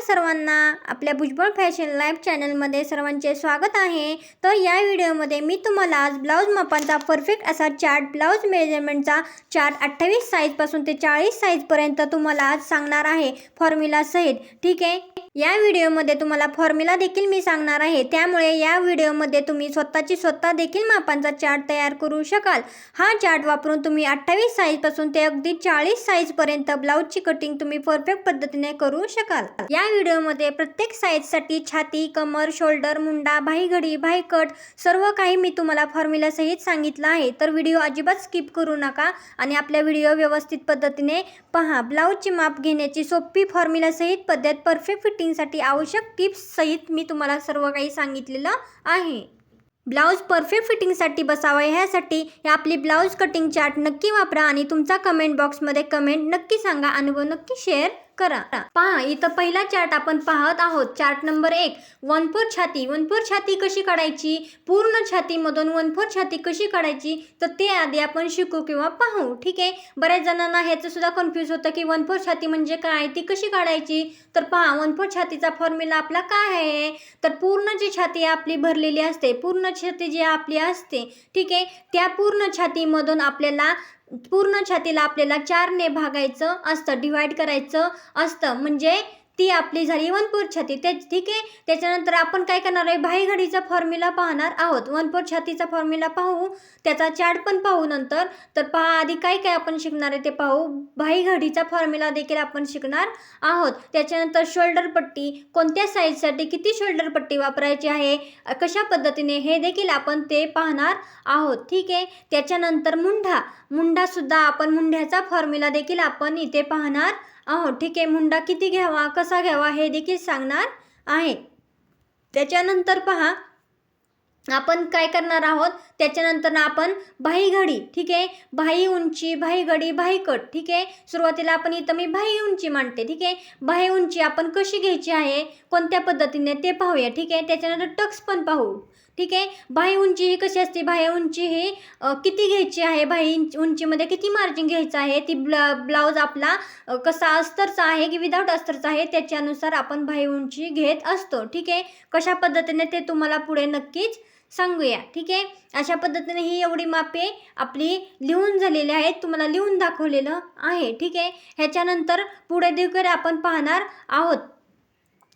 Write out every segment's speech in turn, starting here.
नमस्कार सर्वांना आपल्या भुजबळ फॅशन लाईव्ह चॅनलमध्ये सर्वांचे स्वागत आहे. तर या व्हिडिओमध्ये मी तुम्हाला आज ब्लाऊज मापांचा परफेक्ट असा चार्ट ब्लाऊज मेजरमेंटचा चार्ट अठ्ठावीस साईजपासून ते चाळीस साईजपर्यंत तुम्हाला आज सांगणार आहे फॉर्म्युलासहित ठीक आहे? या व्हिडिओमध्ये तुम्हाला फॉर्म्युला देखील मी सांगणार आहे. त्यामुळे या व्हिडिओमध्ये तुम्ही स्वतःची स्वतः देखील मापांचा चार्ट तयार करू शकाल. हा चार्ट वापरून तुम्ही अठ्ठावीस साईजपासून ते अगदी चाळीस साईजपर्यंत ब्लाऊजची कटिंग तुम्ही परफेक्ट पद्धतीने करू शकाल. या व्हिडिओमध्ये प्रत्येक साईजसाठी छाती कमर शोल्डर मुंडा भाईघडी भाईकट सर्व काही मी तुम्हाला फॉर्म्युलासहित सांगितलं आहे. तर व्हिडिओ अजिबात स्किप करू नका आणि आपल्या व्हिडिओ व्यवस्थित पद्धतीने पहा. ब्लाऊजची माप घेण्याची सोपी फॉर्म्युलासहित पद्धत परफेक्ट फिटिंगसाठी आवश्यक टिप्ससहित मी तुम्हाला सर्व काही सांगितलेलं आहे. ब्लाऊज परफेक्ट फिटिंगसाठी बसावा ह्यासाठी आपली ब्लाऊज कटिंग चार्ट नक्की वापरा आणि तुमचा कमेंट बॉक्समध्ये कमेंट नक्की सांगा. अनुभव नक्की शेअर करा. पहा इथं पहिला चार्ट आपण पाहत आहोत. चार्ट नंबर एक वन फोर छाती. वन फोर छाती कशी काढायची? पूर्ण छातीमधून वन फोर छाती कशी काढायची? तर ते आधी आपण शिकू किंवा पाहू. ठीक आहे? बऱ्याच जणांना ह्याचं सुद्धा कन्फ्यूज होतं की वन फोर छाती म्हणजे काय? ती कशी काढायची? तर पहा वन फोर छातीचा फॉर्म्युला आपला काय आहे? तर पूर्ण जी छाती आपली भरलेली असते पूर्ण छाती जी आपली असते ठीक आहे? त्या पूर्ण छातीमधून आपल्याला पूर्ण छातीला आपल्याला चारने भागायचं असतं डिवाईड करायचं असतं. म्हणजे ती आपली झाली. वन पोर छाती. ते ठीक आहे. त्याच्यानंतर आपण काय करणार आहे? भाईघडीचा फॉर्म्युला पाहणार आहोत. वन पोर छातीचा फॉर्म्युला पाहू. त्याचा चार्ट पण पाहू नंतर. तर पहा आधी काय काय आपण शिकणार आहे ते पाहू. भाईघडीचा फॉर्म्युला देखील आपण शिकणार आहोत. त्याच्यानंतर शोल्डर पट्टी. कोणत्या साईजसाठी किती शोल्डर पट्टी वापरायची आहे? कशा पद्धतीने? हे देखील आपण ते पाहणार आहोत. ठीक आहे? त्याच्यानंतर मुंढा. मुंडासुद्धा आपण मुंढ्याचा फॉर्म्युला देखील आपण इथे पाहणार अहो ठीक आहे मुंडा किती घ्यावा कसा घ्यावा हे देखील सांगणार आहे. त्याच्यानंतर पहा आपण काय करणार आहोत? त्याच्यानंतर आपण भाई घडी ठीक आहे? भाई उंची भाई घडी भाई कट ठीक आहे? सुरुवातीला आपण इथं मी भाई उंची मांडते ठीक आहे? भाई उंची आपण कशी घ्यायची आहे? कोणत्या पद्धतीने ते पाहूया ठीक आहे? त्याच्यानंतर टक्स पण पाहू. ठीक आहे? बाह्य उंची ही कशी असते? बाह्य उंची ही किती घ्यायची आहे? बाही उंचीमध्ये किती मार्जिन घ्यायचं आहे? ती ब्ला ब्लाऊज आपला कसा अस्तरचा आहे की विदाऊट अस्तरचा आहे? त्याच्यानुसार आपण बाह्य उंची घेत असतो. ठीक आहे? कशा पद्धतीने ते तुम्हाला पुढे नक्कीच सांगूया. ठीक आहे? अशा पद्धतीने ही एवढी मापे आपली लिहून झालेली आहेत. तुम्हाला लिहून दाखवलेलं आहे. ठीक आहे? ह्याच्यानंतर पुढे देखील आपण पाहणार आहोत.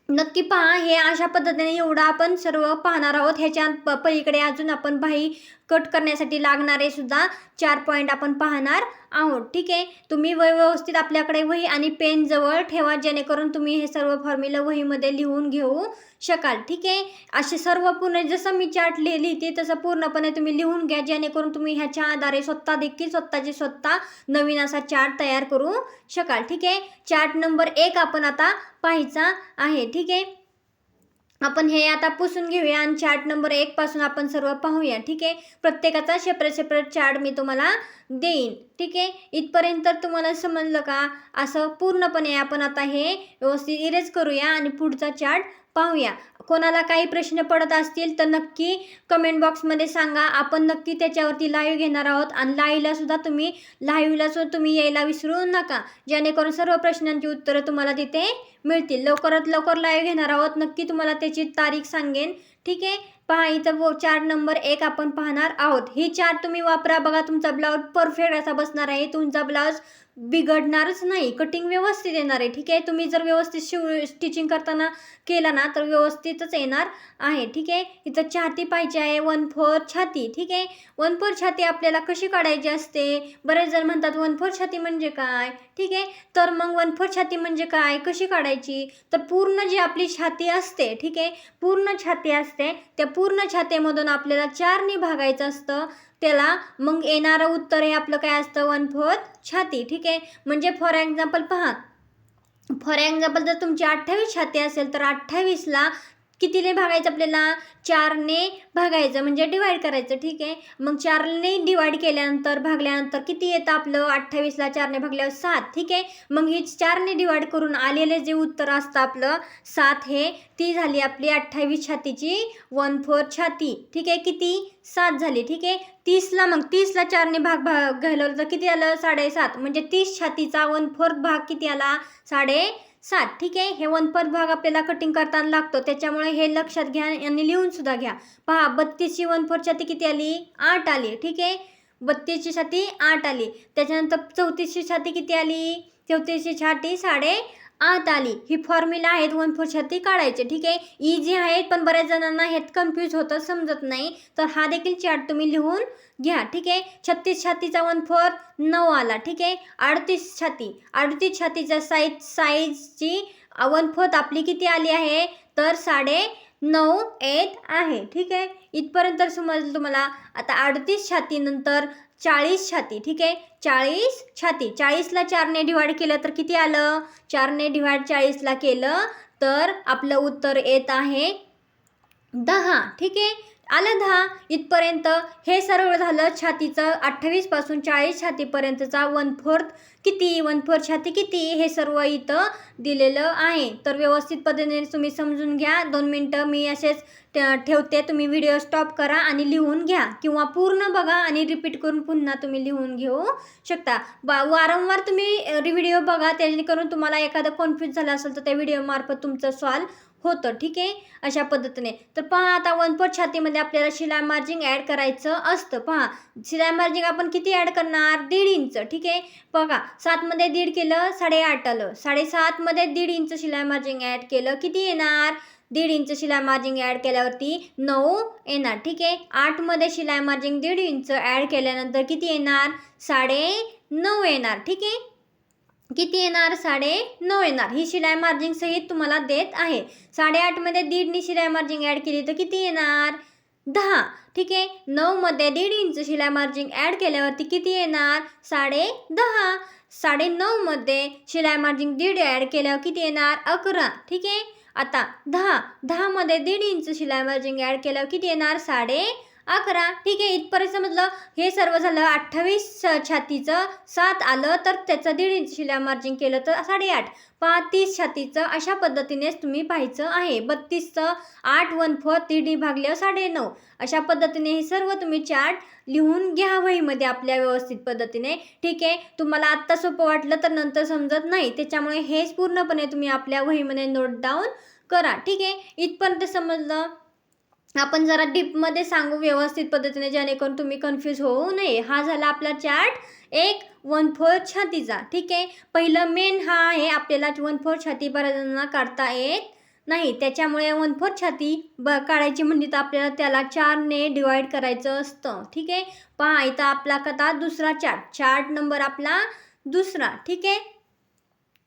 नक्की पहा हे अशा पद्धतीने एवढं आपण सर्व पाहणार आहोत. ह्याच्या प पलीकडे अजून आपण भाई कट करण्यासाठी लागणारे सुद्धा चार पॉईंट आपण पाहणार आहोत. ठीक आहे? तुम्ही व्यवस्थित आपल्याकडे वही आणि पेन जवळ ठेवा जेणेकरून तुम्ही हे सर्व फॉर्म्युला वहीमध्ये लिहून घेऊ शकाल. ठीक आहे? असे सर्व पूर्ण जसं मी चार्ट लिह लिहिते तसं पूर्णपणे तुम्ही लिहून घ्या जेणेकरून तुम्ही ह्याच्या आधारे स्वतः देखील स्वतःचे स्वतः नवीन असा चार्ट तयार करू शकाल. ठीक आहे? चार्ट नंबर एक आपण आता पाहायचा आहे. ठीक आहे? आपण हे आता पुसून घेऊया आणि चार्ट नंबर एकपासून आपण सर्व पाहूया ठीक आहे? प्रत्येकाचा सेपरेट सेपरेट चार्ट मी तुम्हाला देईन ठीक आहे? इथपर्यंत तुम्हाला समजलं का? असं पूर्णपणे आपण आता हे व्यवस्थित इरेज करूया आणि पुढचा चार्ट पाहूया. कोणाला काही प्रश्न पडत असतील तर नक्की कमेंट बॉक्समध्ये सांगा. आपण नक्की त्याच्यावरती लाईव्ह घेणार आहोत आणि लाईव्हला सुद्धा तुम्ही लाईव्हला सुद्धा तुम्ही यायला विसरू नका. जेणेकरून सर्व प्रश्नांची उत्तरं तुम्हाला तिथे मिळतील. लवकरात लवकर लाईव्ह घेणार आहोत. नक्की तुम्हाला त्याची तारीख सांगेन. ठीक आहे? पहा इथं चार नंबर एक आपण पाहणार आहोत. ही चार तुम्ही वापरा. बघा तुमचा ब्लाऊज परफेक्ट असा बसणार आहे. तुमचा ब्लाऊज बिघडणारच नाही. कटिंग व्यवस्थित येणार आहे. ठीक आहे? तुम्ही जर व्यवस्थित शिव स्टिचिंग करताना केला ना तर व्यवस्थितच येणार आहे. ठीक आहे? इथं छाती पाहिजे आहे. वन फोर छाती. ठीक आहे? वन फोर छाती आपल्याला कशी काढायची असते? बरेच जण म्हणतात वन फोर छाती म्हणजे काय? ठीक आहे? तर मग वन फोर छाती म्हणजे काय? कशी काढायची? तर पूर्ण जी आपली छाती असते ठीक आहे? पूर्ण छाती असते. त्या पूर्ण छातीमधून आपल्याला चारने भागायचं असतं. त्याला मग येणारं उत्तर हे आपलं काय असतं? वन फोर्थ छाती. ठीक आहे? म्हणजे फॉर एक्झाम्पल पहा. फॉर एक्झाम्पल जर तुमची अठ्ठावीस छाती असेल तर अठ्ठावीसला कितीने भागायचं आपल्याला? चारने भागायचं म्हणजे डिवाईड करायचं ठीक आहे? मग चारने डिवाईड केल्यानंतर भागल्यानंतर किती येतं आपलं? अठ्ठावीसला चारने भागल्यावर सात ठीक आहे? मग ही चारने डिवाईड करून आलेले जे उत्तर असतं आपलं सात हे ती झाली आपली अठ्ठावीस छातीची वन फोर छाती ठीक आहे? किती? सात झाली ठीक आहे? तीसला मग तीसला चारने भाग भाग घालवलं तर किती आलं? साडेसात म्हणजे तीस छातीचा वन फोर्थ भाग किती आला? साडे सात ठीक आहे? हे वन भाग आपल्याला कटिंग करताना लागतो. त्याच्यामुळे हे लक्षात घ्या आणि लिहूनसुद्धा घ्या. पहा बत्तीसची वन फोर्थ छाती किती आली? आठ आली ठीक आहे? बत्तीसची छाती आठ आली. त्याच्यानंतर चौतीसची छाती किती आली? चौतीसची छाती साडे आत आली. ही फॉर्म्युला आहेत वन फोर छाती काढायचे. ठीक आहे? इझी आहेत पण बऱ्याच जणांना हेत कन्फ्यूज होतं समजत नाही. तर हा देखील चार्ट तुम्ही लिहून घ्या. ठीक आहे? छत्तीस छातीचा वन फोर नऊ आला. ठीक आहे? अडतीस छाती. अडतीस छातीच्या साईज साईजची वन फोर्थ आपली किती आली आहे? तर साडे नऊ येत आहे. ठीक आहे? इथपर्यंत समजलं तुम्हाला. आता अडतीस छातीनंतर चाळीस छाती ठीक आहे? चाळीस छाती. चाळीसला चारने डिवाइड केलं तर किती आलं? चारने डिवाइड चाळीसला केलं तर आपलं उत्तर येत आहे दहा ठीक आहे? आलं दहा. इथपर्यंत हे सर्व झालं छातीचं अठ्ठावीसपासून चाळीस छातीपर्यंतचा वन फोर्थ. किती? वन फोर्थ छाती किती? हे सर्व इथं दिलेलं आहे. तर व्यवस्थित पद्धतीने तुम्ही समजून घ्या. दोन मिनटं मी असेच ठेवते. तुम्ही व्हिडिओ स्टॉप करा आणि लिहून घ्या. किंवा पूर्ण बघा आणि रिपीट करून पुन्हा तुम्ही लिहून घेऊ शकता. बा वारंवार तुम्ही व्हिडिओ बघा. जेणेकरून तुम्हाला एखादं कन्फ्यूज झालं असेल तर त्या व्हिडिओमार्फत तुमचं सॉल्व होतं ठीक आहे? अशा पद्धतीने. तर पहा आता वन फोर छातीमध्ये आपल्याला शिलाई मार्जिंग ॲड करायचं असतं. पहा शिलाई मार्जिंग आपण किती ॲड करणार? दीड इंच ठीक आहे? बघा सातमध्ये दीड केलं साडेआठ आलं. साडेसातमध्ये दीड इंच शिलाई मार्जिंग ॲड केलं किती येणार? दीड इंच शिलाई मार्जिंग ॲड केल्यावरती नऊ येणार ठीक आहे? आठमध्ये शिलाई मार्जिंग दीड इंच ॲड केल्यानंतर किती येणार? साडे नऊ येणार ठीक आहे? किती येणार? साडे नऊ येणार. ही शिलाई मार्जिंग सहित तुम्हाला देत आहे. साडेआठमध्ये दीडनी शिलाई मार्जिंग ॲड केली तर किती येणार? दहा. ठीक आहे? नऊमध्ये दीड इंच शिलाई मार्जिंग ॲड केल्यावरती किती येणार? साडे दहा. साडे नऊमध्ये शिलाई मार्जिंग दीड ॲड केल्यावर किती येणार? अकरा. ठीक आहे? आता दहा. दहामध्ये दीड इंच शिलाई मार्जिंग ॲड केल्यावर किती येणार? साडे अकरा ठीक आहे इथपर्यंत समजलं. हे सर्व झालं अठ्ठावीस छातीचं सात आलं तर त्याचं दीड इंचला मार्जिंग केलं तर साडेआठ. पहा तीस छातीचं अशा पद्धतीनेच तुम्ही पाहायचं आहे. बत्तीसचं आठ वन फोर दीड भागल्यावर साडे नऊ अशा पद्धतीने हे सर्व तुम्ही चार्ट लिहून घ्या वहीमध्ये आपल्या व्यवस्थित पद्धतीने. ठीक आहे तुम्हाला आत्ता सोपं वाटलं तर नंतर समजत नाही. त्याच्यामुळे हेच पूर्णपणे तुम्ही आपल्या वहीमध्ये नोट डाऊन करा. ठीक आहे इथपर्यंत समजलं? आपण जरा डीपमध्ये सांगू व्यवस्थित पद्धतीने जेणेकरून तुम्ही कन्फ्यूज होऊ नये. हा झाला आपला चार्ट एक वन फोर छातीचा. ठीक आहे? पहिलं मेन हा आहे आपल्याला वन फोर छाती बऱ्याच काढता येत नाही. त्याच्यामुळे वन फोर छाती ब काढायची म्हणजे तर आपल्याला त्याला चारने डिवाईड करायचं असतं. ठीक आहे? पहा इथं आपला कथा दुसरा चार्ट चार्ट नंबर आपला दुसरा. ठीक आहे?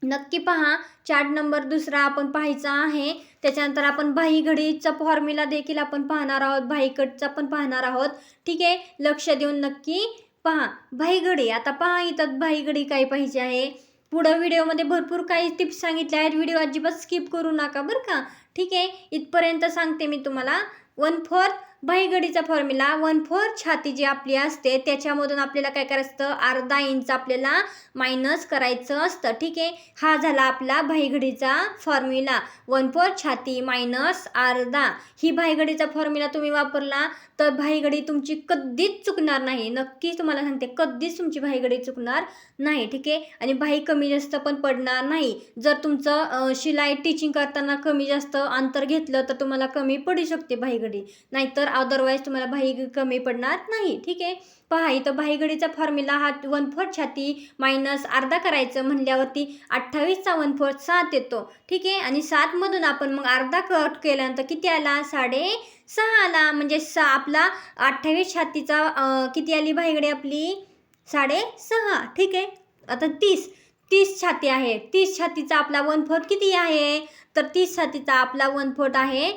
नक्की पहा. चार्ट नंबर दुसरा आपण पाहायचा आहे. त्याच्यानंतर आपण भाई घडीचा फॉर्म्युला देखील आपण पाहणार आहोत. भाई कटचा पण पाहणार आहोत. ठीक आहे? लक्ष देऊन नक्की पहा. भाई घडी आता पहा इथं भाई घडी काय पाहिजे आहे. पुढं व्हिडिओमध्ये भरपूर काही टिप्स सांगितल्या आहेत. व्हिडिओ अजिबात स्किप करू नका बरं का? ठीक आहे? इथपर्यंत सांगते मी तुम्हाला. वन फोर्थ भाईगडीचा फॉर्म्युला वन फोर छाती जी आपली असते त्याच्यामधून आपल्याला काय करायचं? असतं अर्धा इंच आपल्याला मायनस करायचं असतं. ठीक आहे? हा झाला आपला भाईघडीचा फॉर्म्युला वन फोर छाती मायनस अर्धा. ही भाईगडीचा फॉर्म्युला तुम्ही वापरला. तर भाईगडी तुमची कधीच चुकणार नाही. नक्कीच तुम्हाला सांगते कधीच तुमची भाईगडी चुकणार नाही ठीक आहे? आणि भाई कमी जास्त पण पडणार नाही. जर तुमचं शिलाई टीचिंग करताना कमी जास्त अंतर घेतलं तर तुम्हाला कमी पडू शकते भाईगडी. नाहीतर अदरवाईज तुम्हाला भाई कमी पडणार नाही ठीक आहे? पहा इथं भाईगडीचा फॉर्म्युला हा वन फोर छाती मायनस अर्धा करायचं म्हणल्यावरती अठ्ठावीसचा वन फोर सात येतो ठीक आहे? आणि सातमधून आपण मग अर्धा कट केल्यानंतर किती आला? साडे सहा आला म्हणजे स आपला अठ्ठावीस छातीचा किती आली भाईगडे आपली? साडे सहा. ठीक आहे. आता तीस. तीस छाती आहे. तीस छातीचा आपला वन फोर्ट किती आहे? तर तीस छातीचा आपला वन फोर्ट आहे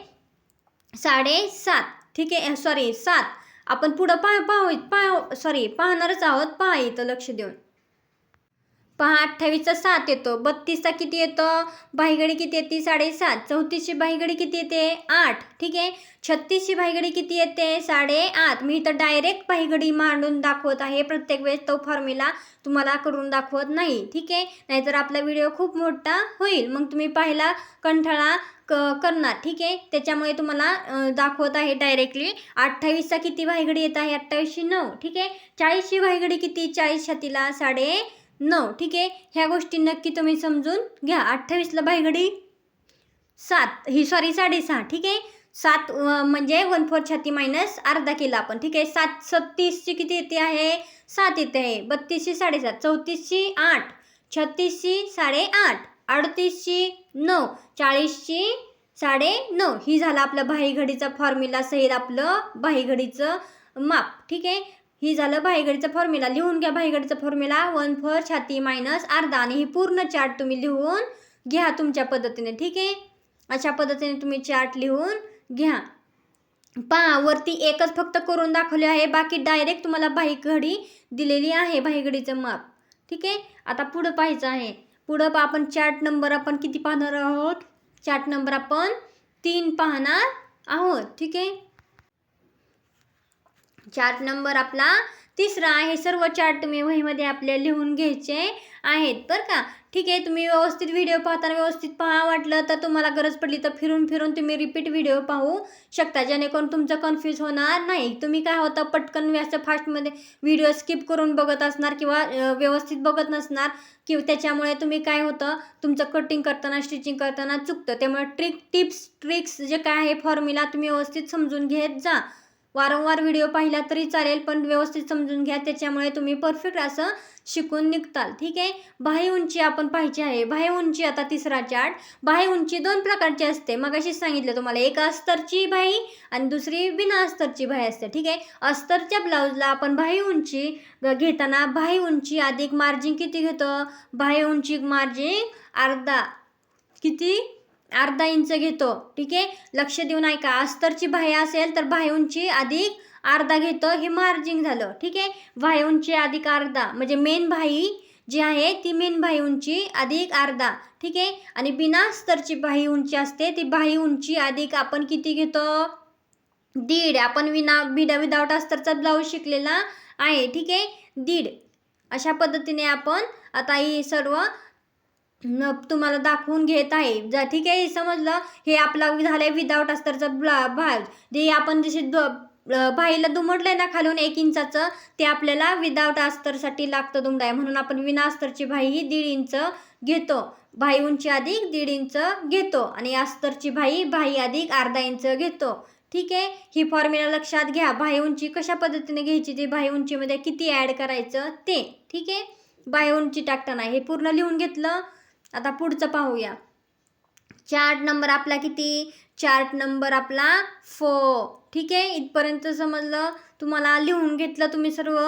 साडेसात ठीक आहे? सॉरी सात. आपण पुढं पाह पाहू पाह सॉरी पाहणारच आहोत. पहा इथं लक्ष देऊन. पहा अठ्ठावीसचा सात येतो. बत्तीसचा किती येतो? भाईगडी किती येते? साडेसात. चौतीसची भाईगडी किती येते? आठ. ठीक आहे? छत्तीसची भाईगडी किती येते? साडेआठ. मी इथं डायरेक्ट भाईगडी मांडून दाखवत आहे. प्रत्येक वेळेस तो फॉर्म्युला तुम्हाला करून दाखवत नाही. ठीक आहे? नाहीतर आपला व्हिडिओ खूप मोठा होईल. मग तुम्ही पाहिला कंठाळा क करणार. ठीक आहे? त्याच्यामुळे तुम्हाला दाखवत आहे डायरेक्टली अठ्ठावीसचा किती भाईगडी येत आहे? अठ्ठावीसशे नऊ. ठीक आहे? चाळीसची भाईगडी किती? चाळीस छातीला साडे नऊ. ठीक आहे? ह्या गोष्टी नक्की तुम्ही समजून घ्या. अठ्ठावीसला बायगडी सात. ही सॉरी साडेसहा. ठीक आहे? सात म्हणजे वन फोर छाती मायनस अर्धा केला आपण. ठीक आहे? सात सत्तीसची किती येते आहे? सात येते आहे. बत्तीसशे साडेसात. चौतीसशी आठ. छत्तीसची साडेआठ. अडतीसशी नऊ. चाळीसशी साडे नऊ ही झाला आपलं बाहीघडीचा फॉर्म्युला सहित आपलं बाहीघडीचं माप. ठीक आहे? ही झालं भाईगडीचा फॉर्म्युला लिहून घ्या भाईगडीचा फॉर्म्युला वन फोर छाती मायनस अर्धा. आणि ही पूर्ण चार्ट तुम्ही लिहून घ्या तुमच्या पद्धतीने. ठीक आहे? अशा पद्धतीने तुम्ही चार्ट लिहून घ्या. पहा वरती एकच फक्त करून दाखवले आहे. बाकी डायरेक्ट तुम्हाला बाईघडी दिलेली आहे भाईगडीचं माप ठीक आहे? आता पुढं पाहायचं आहे. पुढं पा- आपण चार्ट नंबर आपण किती पाहणार आहोत? चार्ट नंबर आपण तीन पाहणार आहोत. ठीक आहे? चार्ट नंबर आपला तिसरा आहे. सर्व चार्ट तुम्ही वहीमध्ये आपल्या लिहून घ्यायचे आहेत. बरं का? ठीक आहे तुम्ही व्यवस्थित व्हिडिओ पाहताना व्यवस्थित पहा. वाटलं तर तुम्हाला गरज पडली तर फिरून फिरून तुम्ही रिपीट व्हिडिओ पाहू शकता. जेणेकरून तुमचं कन्फ्यूज होणार नाही. तुम्ही काय होतं पटकन व्यस्त फास्टमध्ये व्हिडिओ स्किप करून बघत असणार किंवा व्यवस्थित बघत नसणार. किंवा त्याच्यामुळे तुम्ही काय होतं तुमचं कटिंग करताना स्टिचिंग करताना चुकतं. त्यामुळे ट्रिक टिप्स ट्रिक्स जे काय आहे फॉर्म्युला तुम्ही व्यवस्थित समजून घेत जा. वारंवार व्हिडिओ पाहिला तरी चालेल पण व्यवस्थित समजून घ्या. त्याच्यामुळे तुम्ही परफेक्ट असं शिकून निघताल. ठीक आहे? बाह्य उंची आपण पाहिजे आहे. बाह्य उंची आता तिसरा चार्ट. बाह्य उंची दोन प्रकारची असते. मग अशीच सांगितलं तुम्हाला. एक अस्तरची बाही आणि दुसरी बिना अस्तरची बाही असते. ठीक आहे? अस्तरच्या ब्लाऊजला आपण बाह्य उंची घेताना बाह्य उंची अधिक मार्जिन किती घेतो? बाह्य उंची मार्जिन अर्धा. किती? अर्धा इंच घेतो. ठीक आहे? लक्ष देऊन ऐका. अस्तरची बाह्य असेल तर बाह्य उंची अधिक अर्धा घेतो. हे मार्जिंग झालं. ठीक आहे? बाह्य उंची अधिक अर्धा. म्हणजे मेन बाही जी आहे ती मेन बाही उंची अधिक अर्धा. ठीक आहे? आणि बिना अस्तरची बाही उंची असते ती बाही उंची अधिक आपण किती घेतो? दीड. आपण विना बिडा विदाऊट अस्तरचा ब्लाऊज शिकलेला आहे. ठीक आहे? दीड. अशा पद्धतीने आपण आता ही सर्व न तुम्हाला दाखवून घेत आहे. जा ठीक आहे समजलं? हे आपला झालं आहे विदाऊट अस्तरचा ब्ला भाग. जे आपण जसे द भाईला बाईला दुमडलंय ना खालून एक इंचाचं ते आपल्याला विदाऊट अस्तरसाठी लागतं दुमडाय. म्हणून आपण विना अस्तरची भाई ही दीड इंच घेतो. भाई उंची अधिक दीड इंच घेतो. आणि अस्तरची भाई भाई अधिक अर्धा इंच घेतो. ठीक आहे? ही फॉर्म्युला लक्षात घ्या. भाई उंची कशा पद्धतीने घ्यायची? ती भाई उंचीमध्ये किती ॲड करायचं? ते. ठीक आहे? बाय उंची टाकताना हे पूर्ण लिहून घेतलं. आता पुढचं पाहूया. चार्ट नंबर आपला किती? चार्ट नंबर आपला फो ठीक आहे? इथपर्यंत समजलं? तुम्हाला लिहून घेतलं तुम्ही सर्व.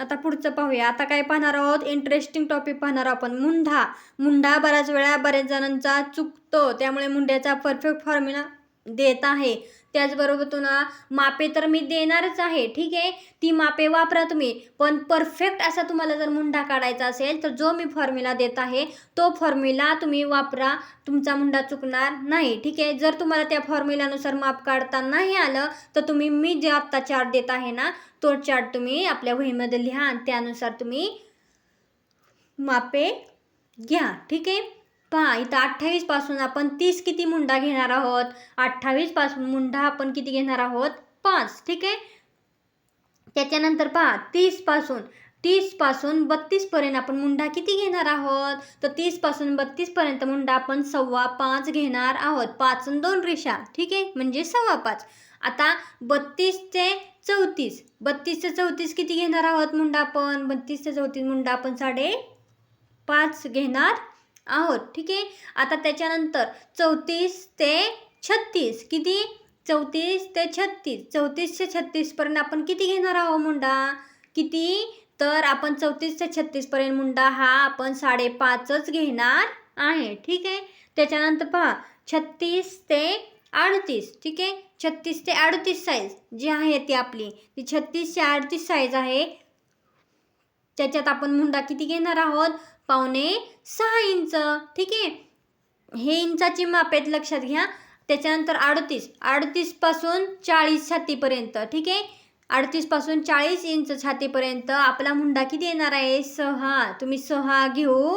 आता पुढचं पाहूया. आता काय पाहणार आहोत? इंटरेस्टिंग टॉपिक पाहणार आहोत आपण. मुंढा. मुंढा बऱ्याच वेळा बऱ्याच जणांचा चुकतो. त्यामुळे मुंड्याचा परफेक्ट फॉर्म्युला देत आहे. त्याचबरोबर तुला मापे तर मी देणारच आहे ठीक आहे? ती मापे वापरा तुम्ही. पण परफेक्ट असा तुम्हाला जर मुंडा काढायचा असेल तर जो मी फॉर्म्युला देत आहे तो फॉर्म्युला तुम्ही वापरा. तुमचा मुंडा चुकणार नाही ठीक आहे? जर तुम्हाला त्या फॉर्म्युलानुसार माप काढता नाही आलं तर तुम्ही मी जे आत्ता चार्ट देत आहे ना तो चार्ट तुम्ही आपल्या वहीमध्ये लिहा आणि त्यानुसार तुम्ही मापे घ्या ठीक आहे? पहा इथं अठ्ठावीसपासून आपण तीस किती मुंडा घेणार आहोत? अठ्ठावीसपासून मुंडा आपण किती घेणार आहोत? पाच ठीक आहे? त्याच्यानंतर पहा तीसपासून तीसपासून बत्तीसपर्यंत आपण मुंडा किती घेणार आहोत? तर तीसपासून बत्तीसपर्यंत मुंडा आपण सव्वा पाच घेणार आहोत. पाच आणि दोन रेषा ठीक आहे? म्हणजे सव्वा पाच. आता बत्तीस ते चौतीस बत्तीस ते चौतीस किती घेणार आहोत मुंडा आपण? बत्तीस ते चौतीस मुंडा आपण साडे पाच घेणार आहोत. ठीक आहे? आता त्याच्यानंतर चौतीस ते छत्तीस. किती? चौतीस ते छत्तीस. चौतीस ते छत्तीसपर्यंत आपण किती घेणार आहोत मुंडा? किती? तर आपण चौतीस ते छत्तीसपर्यंत मुंडा हा आपण साडेपाचच घेणार आहे. ठीक आहे? त्याच्यानंतर पहा छत्तीस ते अडतीस. ठीक आहे? छत्तीस ते अडतीस साईज जी आहे ती आपली. ती छत्तीस ते अडतीस साईज आहे. त्याच्यात आपण मुंडा किती घेणार आहोत? पावणे सहा इंच ठीक आहे? हे इंचाची माप आहेत लक्षात घ्या. त्याच्यानंतर अडतीस अडतीसपासून चाळीस छातीपर्यंत ठीक आहे? अडतीसपासून चाळीस इंच छातीपर्यंत आपला मुंडा किती येणार आहे? सहा. तुम्ही सहा घेऊ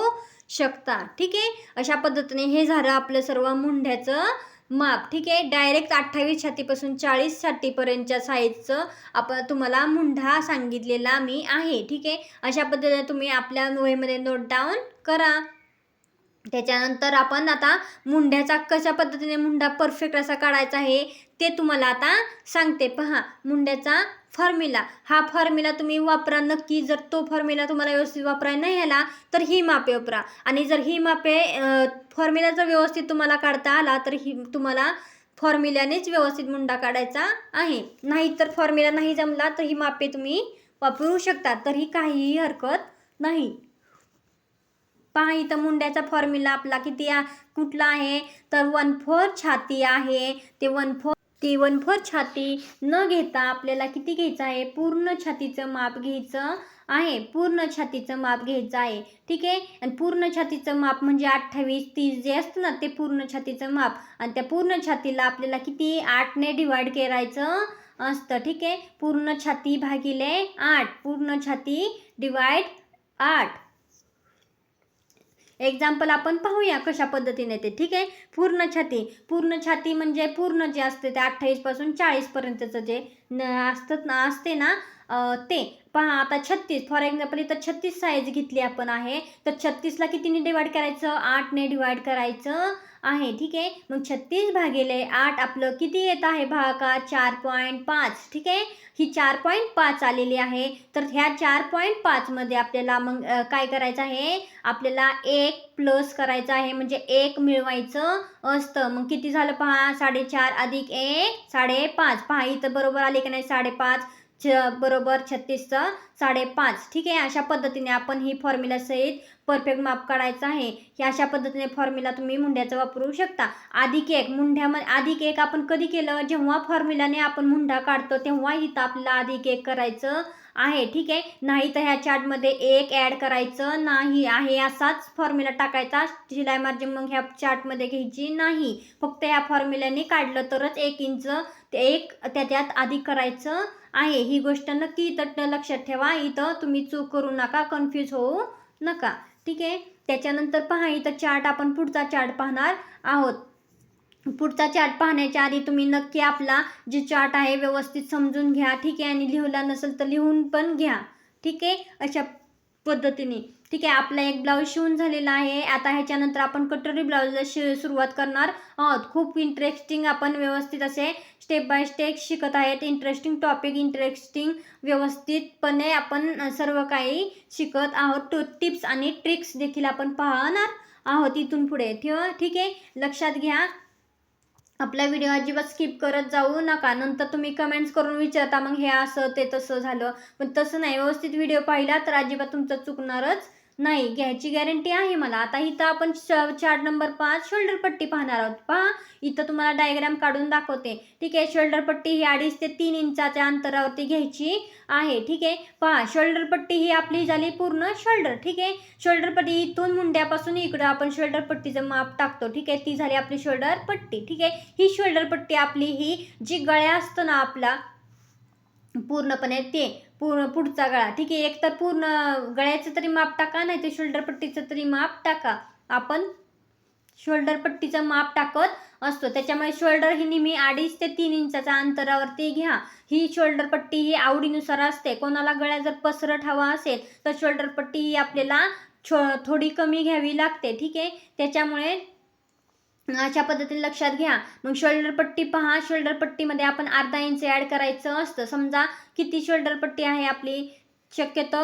शकता ठीक आहे? अशा पद्धतीने हे झालं आपलं सर्व मुंड्याचं माप. ठीक आहे? डायरेक्ट अठ्ठावीस छातीपासून चाळीस छातीपर्यंतच्या साईजचं आपण तुम्हाला मुंढा सांगितलेला मी आहे. ठीक आहे? अशा पद्धतीने तुम्ही आपल्या वहीमध्ये नोट डाऊन करा. त्याच्यानंतर आपण आता मुंड्याचा कशा पद्धतीने मुंडा परफेक्ट असा काढायचा आहे ते तुम्हाला आता सांगते. पहा मुंड्याचा फॉर्म्युला. हा फॉर्म्युला तुम्ही वापरा. नक्की जर तो फॉर्म्युला तुम्हाला व्यवस्थित वापरायला नाही आला तर ही मापे वापरा. आणि जर ही मापे फॉर्म्युला जर व्यवस्थित तुम्हाला काढता आला तर ही तुम्हाला फॉर्म्युल्यानेच व्यवस्थित मुंडा काढायचा आहे. नाही तर फॉर्म्युला नाही जमला तर ही मापे तुम्ही वापरू शकता. तरी काहीही हरकत नाही. पहा इथं मुंड्याचा फॉर्म्युला आपला किती कुठला आहे? तर वन फोर छाती आहे. ते वन फोर ती वन फोर छाती न घेता आपल्याला किती घ्यायचं आहे? पूर्ण छातीचं माप घ्यायचं आहे. पूर्ण छातीचं माप घ्यायचं आहे. ठीक आहे? आणि पूर्ण छातीचं माप म्हणजे अठ्ठावीस तीस जे असतं ना ते पूर्ण छातीचं माप. आणि त्या पूर्ण छातीला आपल्याला किती? आठने डिवाइड करायचं असतं. ठीक आहे? पूर्ण छाती भागिले आठ. पूर्ण छाती डिवाइड आठ. एक्झाम्पल आपण पाहूया कशा पद्धतीने ते ठीक आहे? पूर्ण छाती. पूर्ण छाती म्हणजे पूर्ण जे असते ते अठ्ठावीसपासून चाळीसपर्यंतचं जे न असतं ना असते ना ते. पहा आता छत्तीस. फॉर एक्झाम्पल इथं छत्तीस साईज घेतली आपण आहे. तर छत्तीसला कितीने डिवाईड करायचं? आठने डिवाईड करायचं. आहे. ठीक आहे? मग छत्तीस भागिले आठ आपलं किती येत आहे? भागा चार पॉईंट पाच. ठीक आहे? ही चार पॉईंट पाच आलेली आहे. तर ह्या चार पॉईंट पाचमध्ये आपल्याला मग काय करायचं आहे? आपल्याला एक प्लस करायचं आहे. म्हणजे एक मिळवायचं असतं. मग किती झालं पहा? साडेचार अधिक एक साडेपाच. पहा इथं बरोबर आले की नाही? साडेपाच च बरोबर छत्तीसचं साडेपाच. ठीक आहे? अशा पद्धतीने आपण ही फॉर्म्युला सहित परफेक्ट माप काढायचं आहे. हे अशा पद्धतीने फॉर्म्युला तुम्ही मुंड्याचा वापरू शकता. आधी एक मुंढ्यामध्ये आधी केक आपण कधी केलं? जेव्हा फॉर्म्युलाने आपण मुंडा काढतो तेव्हा इथं आपल्याला आधी एक करायचं आहे. ठीक आहे? नाही तर ह्या चार्टमध्ये एक ॲड करायचं नाही आहे. असाच फॉर्म्युला टाकायचा. शिलाई मार्जिन मग ह्या चार्टमध्ये घ्यायची नाही. फक्त ह्या फॉर्म्युल्याने काढलं तरच एक इंच ते एक त्याच्यात अधिक करायचं आहे. ही गोष्ट नक्की इथं लक्षात ठेवा. इथं तुम्ही चूक करू नका कन्फ्यूज होऊ नका. ठीक आहे? त्याच्यानंतर पहा इथं चार्ट आपण पुढचा चार्ट पाहणार आहोत. पुढचा चार्ट पाहण्याच्या आधी तुम्ही नक्की आपला जे चार्ट आहे व्यवस्थित समजून घ्या. ठीक आहे? आणि लिहिला नसेल तर लिहून पण घ्या. ठीक आहे? अशा पद्धतीने. ठीक आहे आपला एक ब्लाऊज शिवून झालेला आहे. आता ह्याच्यानंतर आपण कटोरी ब्लाऊजला शि सुरुवात करणार आहोत. खूप इंटरेस्टिंग आपण व्यवस्थित असे स्टेप बाय स्टेप शिकत आहेत. इंटरेस्टिंग टॉपिक इंटरेस्टिंग व्यवस्थितपणे आपण सर्व काही शिकत आहोत. टू टिप्स आणि ट्रिक्स देखील आपण पाहणार आहोत इथून पुढे. ठेव ठीक आहे? लक्षात घ्या. आपला व्हिडिओ अजिबात स्किप करत जाऊ नका. नंतर तुम्ही कमेंट्स करून विचारता मग हे असं ते तसं झालं. पण तसं नाही. व्यवस्थित व्हिडिओ पाहिला तर अजिबात तुमचं चुकणारच नाही घ्यायची गॅरंटी आहे मला. आता इथं आपण चार नंबर पाच शोल्डर पट्टी पाहणार आहोत. पहा इथं तुम्हाला डायग्राम काढून दाखवते. ठीक आहे शोल्डर पट्टी ही अडीच ते तीन इंचाच्या अंतरावरती घ्यायची आहे. ठीक आहे पहा शोल्डर पट्टी ही आपली झाली पूर्ण शोल्डर ठीक आहे शोल्डर पट्टी इथून मुंड्यापासून इकडं आपण शोल्डर पट्टीचं माप टाकतो. ठीक आहे ती झाली आपली शोल्डर पट्टी. ठीक आहे ही शोल्डर पट्टी आपली ही जी गळ्या असतो ना आपला पूर्णपणे ते पूर्ण पुढचा गळा. ठीक आहे एक तर पूर्ण गळ्याचं तरी माप टाका नाही ते शोल्डर पट्टीचं तरी माप टाका. आपण शोल्डर पट्टीचं माप टाकत असतो. त्याच्यामुळे शोल्डर ही नेहमी अडीच ते तीन इंचाच्या अंतरावरती घ्या. ही शोल्डर पट्टी ही आवडीनुसार असते. कोणाला गळ्या जर पसरट हवा असेल तर शोल्डर पट्टी ही आपल्याला छो थोडी कमी घ्यावी लागते. ठीक आहे? त्याच्यामुळे अशा पद्धतीने लक्षात घ्या. मग शोल्डर पट्टी पहा. शोल्डर पट्टीमध्ये आपण अर्धा इंच ॲड करायचं असतं. समजा किती शोल्डर पट्टी आहे आपली? शक्यतो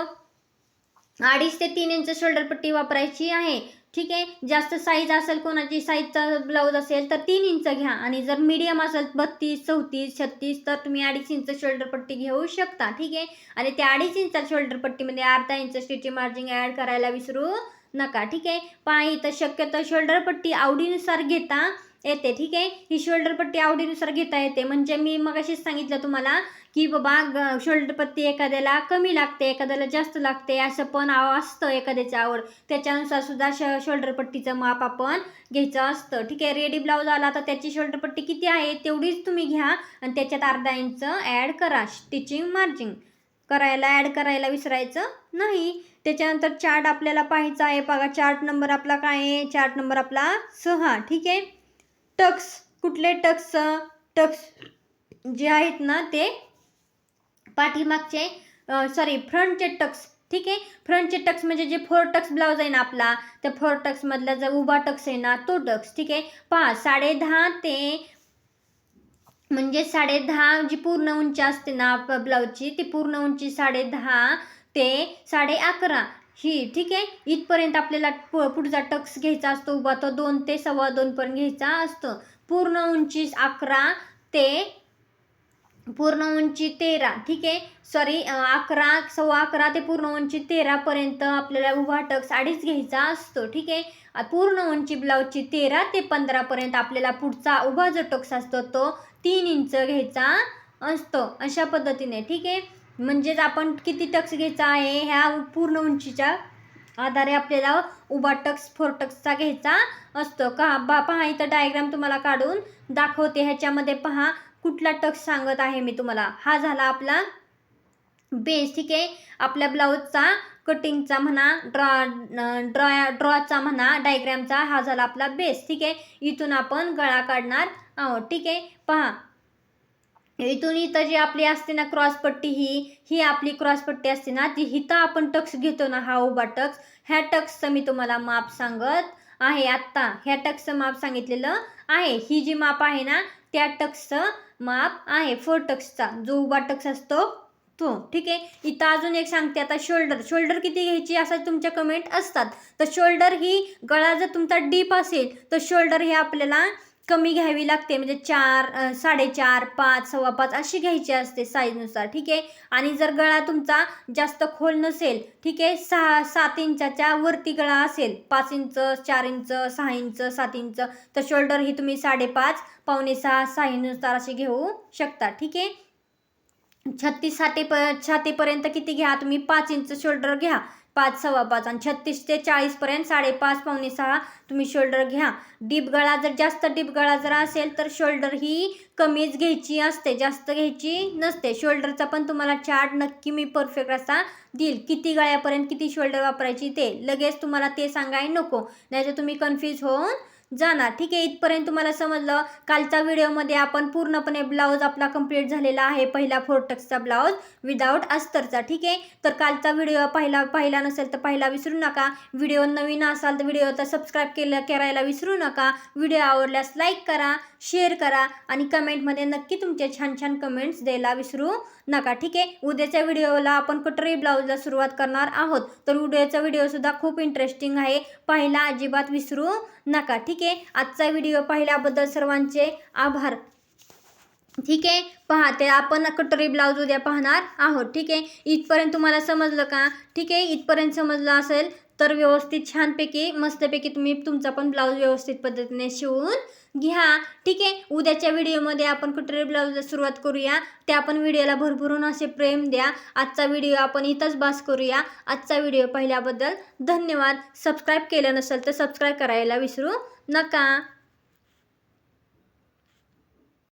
अडीच ते तीन इंच शोल्डर पट्टी वापरायची आहे. ठीक आहे? जास्त साईज असेल कोणाची साईजचा ब्लाऊज असेल तर तीन इंच घ्या. आणि जर मीडियम असेल बत्तीस चौतीस छत्तीस तर तुम्ही अडीच इंच शोल्डर पट्टी घेऊ शकता. ठीक आहे? आणि त्या अडीच इंच शोल्डर पट्टीमध्ये अर्धा इंच स्टिचिंग मार्जिन ॲड करायला विसरू नका ठीक आहे? पाय इथं शक्यतो शोल्डर पट्टी आवडीनुसार घेता येते ठीक आहे? ही शोल्डर पट्टी आवडीनुसार घेता येते. म्हणजे मी मग अशीच सांगितलं तुम्हाला की बाबा ग शोल्डर पट्टी एखाद्याला कमी लागते एखाद्याला जास्त लागते असं पण आव असतं एखाद्याची आवड त्याच्यानुसार सुद्धा श शोल्डर पट्टीचं माप आपण घ्यायचं असतं ठीक आहे? रेडी ब्लाऊज आला तर त्याची शोल्डर पट्टी किती आहे तेवढीच तुम्ही घ्या आणि त्याच्यात अर्धा इंच ॲड करा स्टिचिंग मार्जिंग करायला ॲड करायला विसरायचं नाही. त्याच्यानंतर चार्ट आपल्याला पाहायचा आहे बघा. चार्ट नंबर आपला काय आहे? चार्ट नंबर आपला सहा. ठीक आहे? टक्स कुठले टक्स टक्स जे आहेत ना ते पाठीमागचे सॉरी फ्रंटचे टक्स ठीक आहे? फ्रंटचे टक्स म्हणजे जे फोर टक्स ब्लाऊज आहे ना आपला त्या फोर टक्समधला जो उभा टक्स आहे ना तो टक्स ठीक आहे? पहा साडे दहा ते म्हणजे साडे दहा जी पूर्ण उंची असते ना ब्लाऊजची ती पूर्ण उंची साडे दहा ते साडे अकरा. ही ठीक आहे? इथपर्यंत आपल्याला पुढचा टक्स घ्यायचा असतो उभा तो दोन ते सव्वा दोनपर्यंत घ्यायचा असतो. पूर्ण उंची अकरा ते पूर्ण उंची तेरा ठीक आहे? सॉरी अकरा सव्वा अकरा ते पूर्ण उंची तेरापर्यंत आपल्याला उभा टक्स अडीच घ्यायचा असतो ठीक आहे? पूर्ण उंची ब्लाऊजची तेरा ते पंधरापर्यंत आपल्याला पुढचा उभा जो टक्स असतो तो तीन इंच घ्यायचा असतो. अशा पद्धतीने ठीक आहे? म्हणजेच आपण किती टक्स घ्यायचा आहे? ह्या पूर्ण उंचीच्या आधारे आपल्याला उभा टक्स फोर टक्सचा घ्यायचा असतो. का? बा पहा इथं डायग्राम तुम्हाला काढून दाखवते. ह्याच्यामध्ये पहा कुठला टक्स सांगत आहे मी तुम्हाला. हा झाला आपला बेस ठीक आहे? आपल्या ब्लाऊजचा कटिंगचा म्हणा ड्रॉ ड्रॉ ड्रॉचा म्हणा डायग्रामचा हा झाला आपला बेस ठीक आहे? इथून आपण गळा काढणार हो, ठीक आहे. पहा. इथून इथं जी आपली असते ना क्रॉसपट्टी ही ही आपली क्रॉसपट्टी असते ना ती इथं आपण टक्स घेतो ना हा उभा टक्स. ह्या टक्सचं मी तुम्हाला माप सांगत आहे आत्ता. ह्या टक्सचं माप सांगितलेलं आहे. ही जी माप आहे ना त्या टक्सचं माप आहे. फोर टक्सचा. जो उभा टक्स असतो तो. ठीक आहे? इथं अजून एक सांगते आता शोल्डर. शोल्डर किती घ्यायची असं तुमच्या कमेंट असतात. तर शोल्डर ही गळा जर तुमचा डीप असेल तर शोल्डर हे आपल्याला कमी घ्यावी लागते म्हणजे चार साडेचार पाच सव्वा पाच अशी घ्यायची असते साईजनुसार ठीक आहे? आणि जर गळा तुमचा जास्त खोल नसेल ठीक आहे? सहा सात इंचाच्या वरती गळा असेल पाच इंच चार इंच सहा इंच सात इंच तर शोल्डर ही तुम्ही साडेपाच पावणे सहा साईजनुसार अशी घेऊ शकता ठीक आहे? छत्तीस साते प छातीपर्यंत किती घ्या? तुम्ही पाच इंच शोल्डर घ्या. पाच सव्वा पाच आणि छत्तीस ते चाळीसपर्यंत साडेपाच पावणे सहा तुम्ही शोल्डर घ्या. डीप गळा जर जास्त डीप गळा जर असेल तर शोल्डर ही कमीच घ्यायची असते जास्त घ्यायची नसते. शोल्डरचा पण तुम्हाला चार्ट नक्की मी परफेक्ट असा देईल. किती गळ्यापर्यंत किती शोल्डर वापरायची ते लगेच तुम्हाला ते सांगायला नको. नाहीतर तुम्ही कन्फ्यूज होऊन जाणार. ठीक आहे इथपर्यंत तुम्हाला समजलं. कालच्या व्हिडिओमध्ये आपण पूर्णपणे ब्लाऊज आपला कंप्लीट झालेला आहे. पहिला फोरटक्सचा ब्लाऊज विदाऊट अस्तरचा ठीक आहे? तर कालचा व्हिडिओ पाहिला पाहिला नसेल तर पाहिला विसरू नका. व्हिडिओ नवीन असाल तर व्हिडिओ तर सबस्क्राईब केलं करायला विसरू नका. व्हिडिओ आवडल्यास लाईक करा. शेअर करा आणि कमेंटमध्ये नक्की तुमचे छान छान कमेंट्स द्यायला विसरू नका. ठीक आहे? उद्याच्या व्हिडिओला आपण कटरी ब्लाऊजला सुरुवात करणार आहोत तर उद्याचा व्हिडिओसुद्धा खूप इंटरेस्टिंग आहे. पाहिला अजिबात विसरू नका. ठीक आहे? आजचा व्हिडिओ पाहिल्याबद्दल सर्वांचे आभार. ठीक आहे? पहा ते आपण कटोरी ब्लाऊज उद्या पाहणार आहोत. ठीक आहे? इथपर्यंत तुम्हाला समजलं का? ठीक आहे? इथपर्यंत समजलं असेल तर व्यवस्थित छानपैकी मस्तपैकी तुम्ही तुमचा पण ब्लाऊज व्यवस्थित पद्धतीने शिवून घ्या. ठीक आहे? उद्याच्या व्हिडिओमध्ये आपण कुठेतरी ब्लाऊजला सुरुवात करूया. त्या पण व्हिडिओला भरभरून असे प्रेम द्या. आजचा व्हिडिओ आपण इथंच बास करूया. आजचा व्हिडिओ पाहिल्याबद्दल धन्यवाद. सबस्क्राईब केलं नसेल तर सबस्क्राईब करायला विसरू नका.